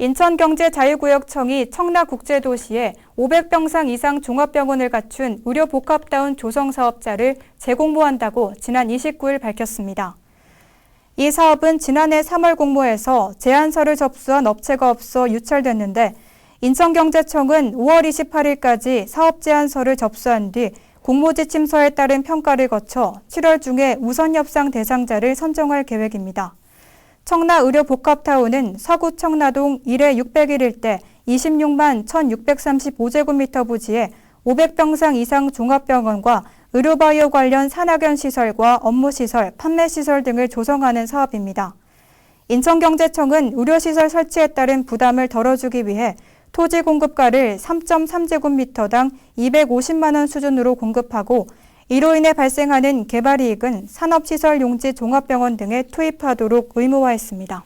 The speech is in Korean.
인천경제자유구역청이 청라국제도시에 500병상 이상 종합병원을 갖춘 의료복합다운 조성사업자를 재공모한다고 지난 29일 밝혔습니다. 이 사업은 지난해 3월 공모에서 제안서를 접수한 업체가 없어 유찰됐는데 인천경제청은 5월 28일까지 사업 제안서를 접수한 뒤 공모지 침서에 따른 평가를 거쳐 7월 중에 우선 협상 대상자를 선정할 계획입니다. 청라 의료 복합타운은 서구 청라동 1회 601 일대 26만 1635제곱미터 부지에 500병상 이상 종합병원과 의료바이오 관련 산학연 시설과 업무시설, 판매시설 등을 조성하는 사업입니다. 인천경제청은 의료시설 설치에 따른 부담을 덜어주기 위해 토지 공급가를 3.3제곱미터당 250만 원 수준으로 공급하고 이로 인해 발생하는 개발 이익은 산업시설 용지 종합병원 등에 투입하도록 의무화했습니다.